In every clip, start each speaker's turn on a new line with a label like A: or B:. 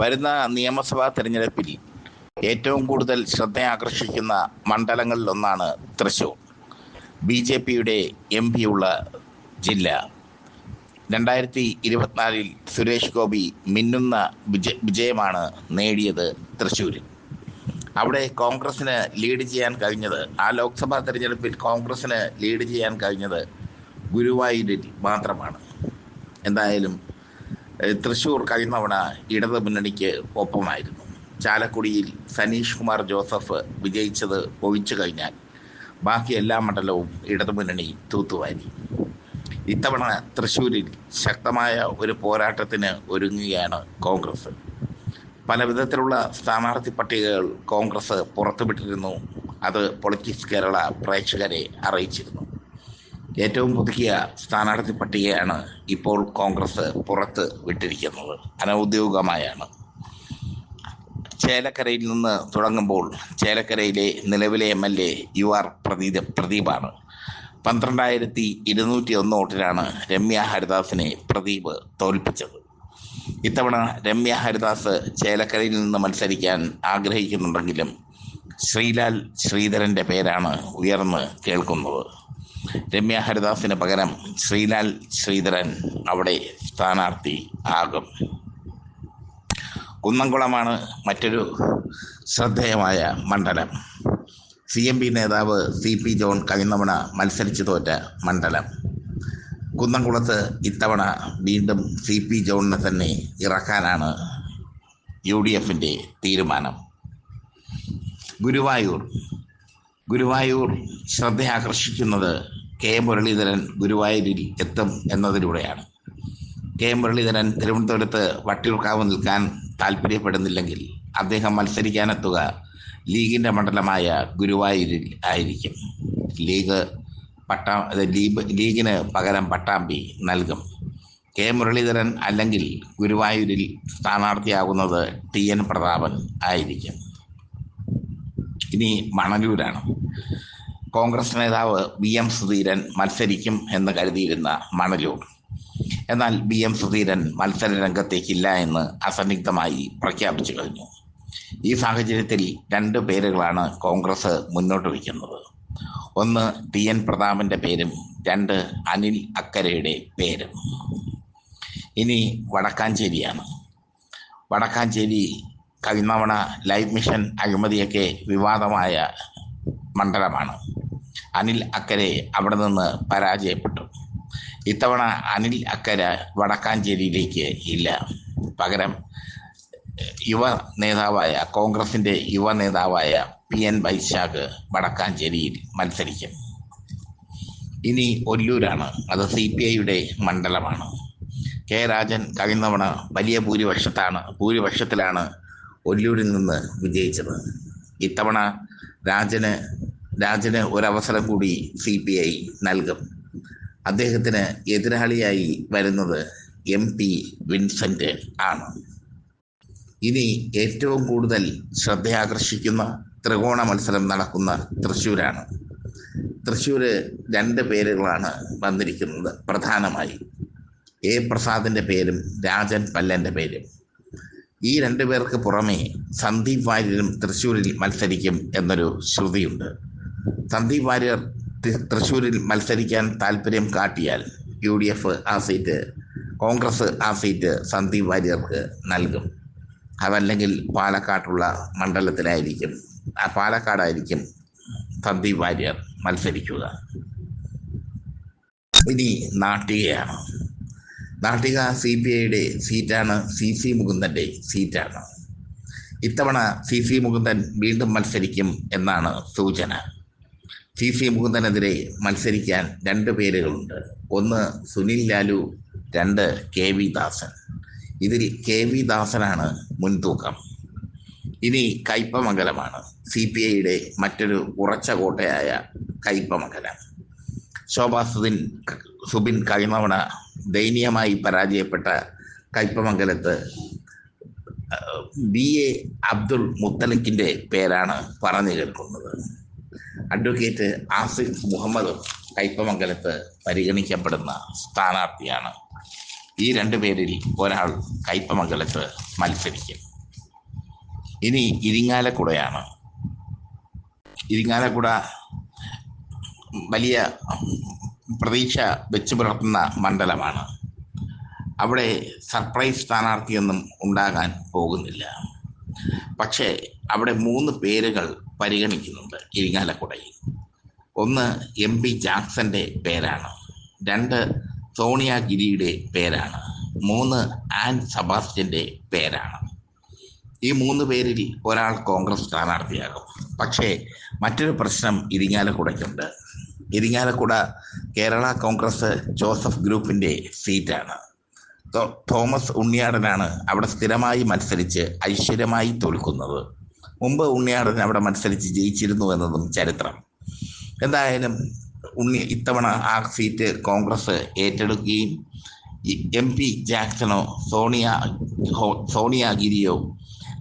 A: വരുന്ന നിയമസഭാ തെരഞ്ഞെടുപ്പിൽ ഏറ്റവും കൂടുതൽ ശ്രദ്ധയാകർഷിക്കുന്ന മണ്ഡലങ്ങളിലൊന്നാണ് തൃശൂർ. ബി ജെ പിയുടെ എം പിയുള്ള ജില്ല. രണ്ടായിരത്തി ഇരുപത്തിനാലിൽ സുരേഷ് ഗോപി മിന്നുന്ന വിജ വിജയമാണ് നേടിയത് തൃശ്ശൂരിൽ അവിടെ കോൺഗ്രസിന് ലീഡ് ചെയ്യാൻ കഴിഞ്ഞത് ആ ലോക്സഭാ തെരഞ്ഞെടുപ്പിൽ കോൺഗ്രസിന് ലീഡ് ചെയ്യാൻ കഴിഞ്ഞത് ഗുരുവായൂരിൽ മാത്രമാണ്. എന്തായാലും ഏഹ്, തൃശ്ശൂർ കഴിഞ്ഞ തവണ ഇടത് മുന്നണിക്ക് ഒപ്പമായിരുന്നു. ചാലക്കുടിയിൽ സനീഷ് കുമാർ ജോസഫ് വിജയിച്ചത് ഒഴിച്ചു കഴിഞ്ഞാൽ ബാക്കി എല്ലാ മണ്ഡലവും ഇടതു മുന്നണി തൂത്തുവാരി. ഇത്തവണ തൃശ്ശൂരിൽ ശക്തമായ ഒരു പോരാട്ടത്തിന് ഒരുങ്ങുകയാണ് കോൺഗ്രസ്. പല വിധത്തിലുള്ള സ്ഥാനാർത്ഥി പട്ടികകൾ കോൺഗ്രസ് പുറത്തുവിട്ടിരുന്നു. അത് പൊളിറ്റിക്സ് കേരള പ്രേക്ഷകരെ അറിയിച്ചിരുന്നു. ഏറ്റവും പുതുക്കിയ സ്ഥാനാർത്ഥി പട്ടികയാണ് ഇപ്പോൾ കോൺഗ്രസ് പുറത്ത് വിട്ടിരിക്കുന്നത്. അനൗദ്യോഗികമായാണ്. ചേലക്കരയിൽ നിന്ന് തുടങ്ങുമ്പോൾ ചേലക്കരയിലെ നിലവിലെ M L A U R Pradeep പ്രദീപാണ്. പന്ത്രണ്ടായിരത്തി ഇരുന്നൂറ്റി ഒന്ന് വോട്ടിലാണ് രമ്യ ഹരിദാസിനെ പ്രദീപ് തോൽപ്പിച്ചത്. ഇത്തവണ രമ്യ ഹരിദാസ് ചേലക്കരയിൽ നിന്ന് മത്സരിക്കാൻ ആഗ്രഹിക്കുന്നുണ്ടെങ്കിലും ശ്രീലാൽ ശ്രീധരന്റെ പേരാണ് ഉയർന്ന് കേൾക്കുന്നത്. രമ്യ ഹരിദാസിന് പകരം ശ്രീലാൽ ശ്രീധരൻ അവിടെ സ്ഥാനാർത്ഥി ആകും. കുന്നംകുളമാണ് മറ്റൊരു ശ്രദ്ധേയമായ മണ്ഡലം. സി എം പി നേതാവ് സി പി ജോൺ കഴിഞ്ഞവണ മത്സരിച്ചു തോറ്റ മണ്ഡലം. കുന്നംകുളത്ത് ഇത്തവണ വീണ്ടും സി പി ജോണിനെ തന്നെ ഇറക്കാനാണ് യു ഡി എഫിന്റെ തീരുമാനം. ഗുരുവായൂർ. ഗുരുവായൂർ ശ്രദ്ധയാകർഷിക്കുന്നത് കെ മുരളീധരൻ ഗുരുവായൂരിൽ എത്തും എന്നതിലൂടെയാണ്. കെ മുരളീധരൻ തിരുവനന്തപുരത്ത് വട്ടിയൂർക്കാവ് നിൽക്കാൻ താല്പര്യപ്പെടുന്നില്ലെങ്കിൽ അദ്ദേഹം മത്സരിക്കാനെത്തുക ലീഗിന്റെ മണ്ഡലമായ ഗുരുവായൂരിൽ ആയിരിക്കും. ലീഗ് പട്ടാ ലീഗ് ലീഗിന് പകരം പട്ടാമ്പി നൽകും. കെ മുരളീധരൻ അല്ലെങ്കിൽ ഗുരുവായൂരിൽ സ്ഥാനാർത്ഥിയാകുന്നത് ടി എൻ പ്രതാപൻ ആയിരിക്കും. ഇനി മണലൂരാണ്. കോൺഗ്രസ് നേതാവ് വി എം സുധീരൻ മത്സരിക്കും എന്ന് കരുതിയിരുന്ന മണലൂർ. എന്നാൽ ബി എം സുധീരൻ മത്സര രംഗത്തേക്കില്ല എന്ന് അസന്നിഗ്ധമായി പ്രഖ്യാപിച്ചു കഴിഞ്ഞു. ഈ സാഹചര്യത്തിൽ രണ്ട് പേരുകളാണ് കോൺഗ്രസ് മുന്നോട്ട് വയ്ക്കുന്നത്. ഒന്ന് ടി എൻ പ്രതാപന്റെ പേരും രണ്ട് അനിൽ അക്കരയുടെ പേരും. ഇനി വടക്കാഞ്ചേരിയാണ്. വടക്കാഞ്ചേരി കവിനവണ ലൈഫ് മിഷൻ അഴിമതിയൊക്കെ വിവാദമായ മണ്ഡലമാണ്. അനിൽ അക്കരെ അവിടെ നിന്ന് പരാജയപ്പെട്ടു. ഇത്തവണ അനിൽ അക്കര വടക്കാഞ്ചേരിയിലേക്ക് ഇല്ല. പകരം യുവ നേതാവായ കോൺഗ്രസിന്റെ യുവ നേതാവായ പി എൻ വൈശാഖ് വടക്കാഞ്ചേരിയിൽ മത്സരിക്കും. ഇനി ഒല്ലൂരാണ്. അത് സി പി ഐയുടെ മണ്ഡലമാണ്. കെ രാജൻ കഴിഞ്ഞ തവണ വലിയ ഭൂരിപക്ഷത്താണ് ഭൂരിപക്ഷത്തിലാണ് ഒല്ലൂരിൽ നിന്ന് വിജയിച്ചത്. ഇത്തവണ രാജന് രാജന് ഒരവസരം കൂടി സി പി ഐ നൽകും. അദ്ദേഹത്തിന് എതിരാളിയായി വരുന്നത് എം പി വിൻസെന്റ് ആണ്. ഇനി ഏറ്റവും കൂടുതൽ ശ്രദ്ധയാകർഷിക്കുന്ന ത്രികോണ മത്സരം നടക്കുന്ന തൃശ്ശൂരാണ്. തൃശ്ശൂര് രണ്ട് പേരുകളാണ് വന്നിരിക്കുന്നത് പ്രധാനമായി. എ പ്രസാദിന്റെ പേരും രാജൻ പല്ലന്റെ പേരും. ഈ രണ്ടു പേർക്ക് പുറമേ സന്ദീപ് വാര്യരും തൃശ്ശൂരിൽ മത്സരിക്കും എന്നൊരു ശ്രുതിയുണ്ട്. സന്ദീപ് വാര്യർ തൃശ്ശൂരിൽ മത്സരിക്കാൻ താല്പര്യം കാട്ടിയാൽ യു ഡി എഫ് ആ സീറ്റ് കോൺഗ്രസ് ആ സീറ്റ് സന്ദീപ് വാര്യർക്ക് നൽകും. അതല്ലെങ്കിൽ പാലക്കാട്ടുള്ള മണ്ഡലത്തിലായിരിക്കും ആ പാലക്കാടായിരിക്കും സന്ദീപ് വാര്യർ മത്സരിക്കുക. ഇനി നാട്ടികയാണ്. നാട്ടിക സി പി ഐയുടെ സീറ്റാണ് സി സി മുകുന്ദന്റെ സീറ്റാണ്. ഇത്തവണ സി സി മുകുന്ദൻ വീണ്ടും മത്സരിക്കും എന്നാണ് സൂചന. സി സി മുകുന്ദനെതിരെ മത്സരിക്കാൻ രണ്ട് പേരുകളുണ്ട്. ഒന്ന് സുനിൽ ലാലു രണ്ട് കെ വി ദാസൻ. ഇതിൽ കെ വി ദാസനാണ് മുൻതൂക്കം. ഇനി കയ്പമംഗലമാണ്. സി പി ഐയുടെ മറ്റൊരു ഉറച്ച കോട്ടയായ കയ്പമംഗലം. ശോഭാ സുദിൻ സുബിൻ കഴിഞ്ഞവണ ദയനീയമായി പരാജയപ്പെട്ട കയ്പമംഗലത്ത് ബി എ അബ്ദുൾ മുത്തലിക്കിന്റെ പേരാണ് പറഞ്ഞു കേൾക്കുന്നത്. അഡ്വക്കേറ്റ് ആസിഫ് മുഹമ്മദ് കയ്പമംഗലത്ത് പരിഗണിക്കപ്പെടുന്ന സ്ഥാനാർത്ഥിയാണ്. ഈ രണ്ടു പേരിൽ ഒരാൾ കയ്പമംഗലത്ത് മത്സരിക്കും. ഇനി ഇരിങ്ങാലക്കുടയാണ്. ഇരിങ്ങാലക്കുട വലിയ പ്രതീക്ഷ വെച്ചു പുലർത്തുന്ന മണ്ഡലമാണ്. അവിടെ സർപ്രൈസ് സ്ഥാനാർത്ഥിയൊന്നും ഉണ്ടാകാൻ പോകുന്നില്ല. പക്ഷേ അവിടെ മൂന്ന് പേരുകൾ പരിഗണിക്കുന്നുണ്ട് ഇരിങ്ങാലക്കുടയിൽ. ഒന്ന് എം പി ജാക്സന്റെ പേരാണ്. രണ്ട് സോണിയ ഗിരിയുടെ പേരാണ്. മൂന്ന് ആൻ സബാസ്റ്റിന്റെ പേരാണ്. ഈ മൂന്ന് പേരിൽ ഒരാൾ കോൺഗ്രസ് സ്ഥാനാർത്ഥിയാകും. പക്ഷേ മറ്റൊരു പ്രശ്നം ഇരിങ്ങാലക്കുടയ്ക്കുണ്ട്. ഇരിങ്ങാലക്കുട കേരള കോൺഗ്രസ് ജോസഫ് ഗ്രൂപ്പിന്റെ സീറ്റാണ്. തോമസ് ഉണ്ണിയാടനാണ് അവിടെ സ്ഥിരമായി മത്സരിച്ച് ഐശ്വര്യമായി തോൽക്കുന്നത്. മുമ്പ് ഉണ്ണിയാടൻ അവിടെ മത്സരിച്ച് ജയിച്ചിരുന്നു എന്നതും ചരിത്രം. എന്തായാലും ഉണ്ണി ഇത്തവണ ആ സീറ്റ് കോൺഗ്രസ് ഏറ്റെടുക്കുകയും എം പി ജാക്സണോ സോണിയ സോണിയ ഗിരിയോ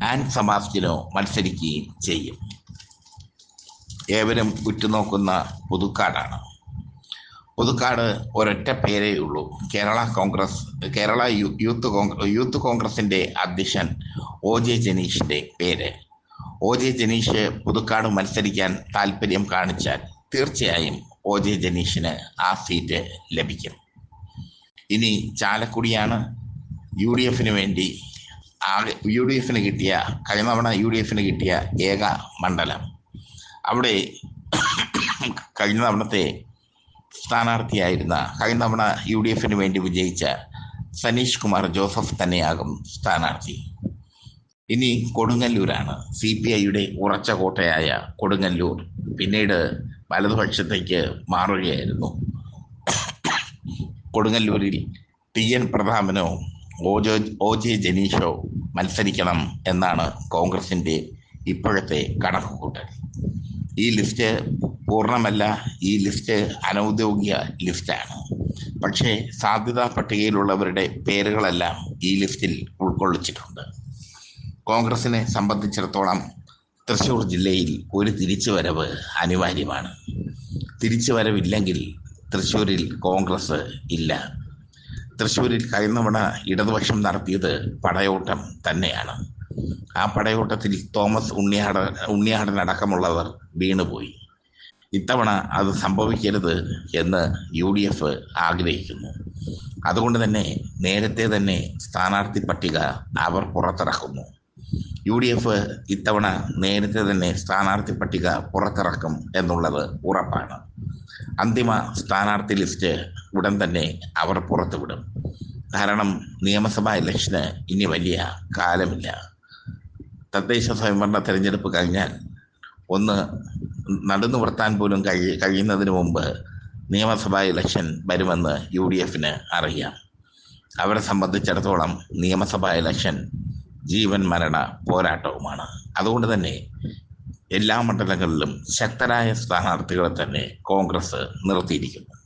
A: ആൻഡ് സബാസ്റ്റിനോ മത്സരിക്കുകയും ചെയ്യും. ഏവരും ഉറ്റുനോക്കുന്ന പുതുക്കാടാണ്. പുതുക്കാട് ഒരൊറ്റ പേരേ ഉള്ളൂ. കേരള കോൺഗ്രസ് കേരള യൂത്ത് കോൺഗ്രസ് യൂത്ത് കോൺഗ്രസിന്റെ അധ്യക്ഷൻ ഒ ജെ ജനീഷിന്റെ പേര്. ഒ ജെ ജനീഷ് പുതുക്കാട് മത്സരിക്കാൻ താല്പര്യം കാണിച്ചാൽ തീർച്ചയായും ഒ ജെ ജനീഷിന് ആ സീറ്റ് ലഭിക്കും. ഇനി ചാലക്കുടിയാണ് യു ഡി എഫിന് വേണ്ടി ആകെ യു ഡി എഫിന് കിട്ടിയ കഴിഞ്ഞ തവണ യു ഡി എഫിന് കിട്ടിയ ഏക മണ്ഡലം. അവിടെ കഴിഞ്ഞ തവണത്തെ സ്ഥാനാർത്ഥിയായിരുന്ന കഴിഞ്ഞ യു ഡി എഫിന് വേണ്ടി വിജയിച്ച സനീഷ് കുമാർ ജോസഫ് തന്നെയാകും സ്ഥാനാർത്ഥി. ഇനി കൊടുങ്ങല്ലൂരാണ്. സി പി ഐയുടെ ഉറച്ച കോട്ടയായ കൊടുങ്ങല്ലൂർ പിന്നീട് വലതുപക്ഷത്തേക്ക് മാറുകയായിരുന്നു. കൊടുങ്ങല്ലൂരിൽ ടി എൻ പ്രതാപനോ ഓജോ ഒ ജെ ജനീഷോ മത്സരിക്കണം എന്നാണ് കോൺഗ്രസിന്റെ ഇപ്പോഴത്തെ കണക്കുകൂട്ടൽ. ഈ ലിസ്റ്റ് പൂർണമല്ല ഈ ലിസ്റ്റ് അനൗദ്യോഗിക ലിസ്റ്റാണ് പക്ഷേ സാധ്യതാ പട്ടികയിലുള്ളവരുടെ പേരുകളെല്ലാം ഈ ലിസ്റ്റിൽ ഉൾക്കൊള്ളിച്ചിട്ടുണ്ട്. കോൺഗ്രസിനെ സംബന്ധിച്ചിടത്തോളം തൃശൂർ ജില്ലയിൽ ഒരു തിരിച്ചുവരവ് അനിവാര്യമാണ്. തിരിച്ചുവരവില്ലെങ്കിൽ തൃശ്ശൂരിൽ കോൺഗ്രസ് ഇല്ല. തൃശ്ശൂരിൽ കഴിഞ്ഞവണ ഇടതുപക്ഷം നടത്തിയത് പടയോട്ടം തന്നെയാണ്. ആ പടയോട്ടത്തിൽ തോമസ് ഉണ്ണിയാട ഉണ്ണിയാടൻ അടക്കമുള്ളവർ വീണുപോയി. ഇത്തവണ അത് സംഭവിക്കരുത് എന്ന് യു ഡി എഫ് ആഗ്രഹിക്കുന്നു. അതുകൊണ്ട് തന്നെ നേരത്തെ തന്നെ സ്ഥാനാർത്ഥി പട്ടിക അവർ പുറത്തിറക്കുന്നു. യു ഡി എഫ് ഇത്തവണ നേരത്തെ തന്നെ സ്ഥാനാർത്ഥി പട്ടിക പുറത്തിറക്കും എന്നുള്ളത് ഉറപ്പാണ്. അന്തിമ സ്ഥാനാർത്ഥി ലിസ്റ്റ് ഉടൻ തന്നെ അവർ പുറത്തുവിടും. കാരണം നിയമസഭാ ഇലക്ഷന് ഇനി വലിയ കാലമില്ല. തദ്ദേശ സ്വയംഭരണ തെരഞ്ഞെടുപ്പ് കഴിഞ്ഞാൽ ഒന്ന് നടന്നു വർത്താൻ പോലും കഴി കഴിയുന്നതിന് മുമ്പ് നിയമസഭാ ഇലക്ഷൻ വരുമെന്ന് യു ഡി എഫിന് അറിയാം. അവരെ സംബന്ധിച്ചിടത്തോളം നിയമസഭാ ഇലക്ഷൻ ജീവൻ മരണ പോരാട്ടവുമാണ്. അതുകൊണ്ട് തന്നെ എല്ലാ മണ്ഡലങ്ങളിലും ശക്തരായ സ്ഥാനാർത്ഥികളെ തന്നെ കോൺഗ്രസ് നിർത്തിയിരിക്കുന്നു.